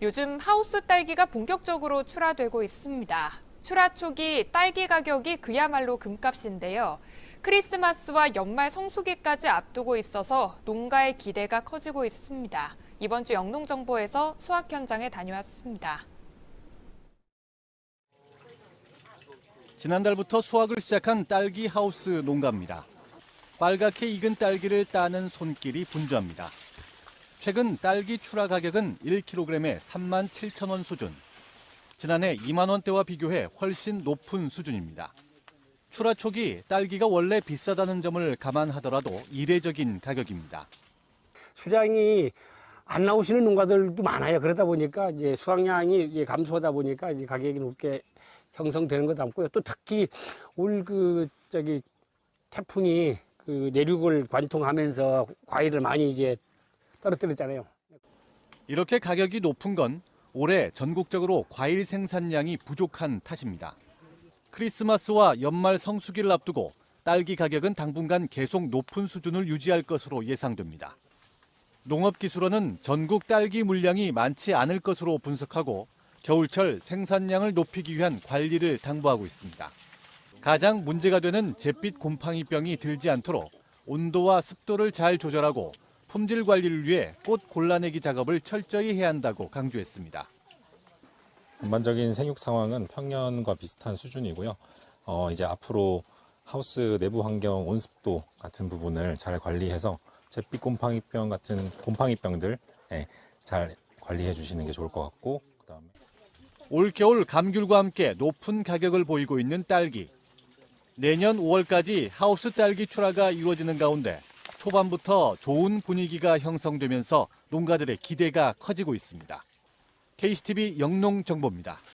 요즘 하우스 딸기가 본격적으로 출하되고 있습니다. 출하 초기 딸기 가격이 그야말로 금값인데요. 크리스마스와 연말 성수기까지 앞두고 있어서 농가의 기대가 커지고 있습니다. 이번 주 영농정보에서 수확 현장에 다녀왔습니다. 지난달부터 수확을 시작한 딸기 하우스 농가입니다. 빨갛게 익은 딸기를 따는 손길이 분주합니다. 최근 딸기 출하 가격은 1kg에 3만 7천 원 수준. 지난해 2만 원대와 비교해 훨씬 높은 수준입니다. 출하 초기 딸기가 원래 비싸다는 점을 감안하더라도 이례적인 가격입니다. 수량이 안 나오시는 농가들도 많아요. 그러다 보니까 이제 수확량이 이제 감소하다 보니까 이제 가격이 높게 형성되는 것 같고요. 또 특히 올 그 저기 태풍이 그 내륙을 관통하면서 과일을 많이 이제 떨어뜨렸잖아요. 이렇게 가격이 높은 건 올해 전국적으로 과일 생산량이 부족한 탓입니다. 크리스마스와 연말 성수기를 앞두고 딸기 가격은 당분간 계속 높은 수준을 유지할 것으로 예상됩니다. 농업기술원은 전국 딸기 물량이 많지 않을 것으로 분석하고 겨울철 생산량을 높이기 위한 관리를 당부하고 있습니다. 가장 문제가 되는 잿빛 곰팡이병이 들지 않도록 온도와 습도를 잘 조절하고 품질 관리를 위해 꽃 골라내기 작업을 철저히 해야 한다고 강조했습니다. 전반적인 생육 상황은 평년과 비슷한 수준이고요. 어, 이제 앞으로 하우스 내부 환경 온습도 같은 부분을 잘 관리해서 잿빛 곰팡이병 같은 곰팡이병들 예, 잘 관리해 주시는 게 좋을 것 같고 그다음에 올겨울 감귤과 함께 높은 가격을 보이고 있는 딸기. 내년 5월까지 하우스 딸기 출하가 이루어지는 가운데 초반부터 좋은 분위기가 형성되면서 농가들의 기대가 커지고 있습니다. KCTV 영농 정보입니다.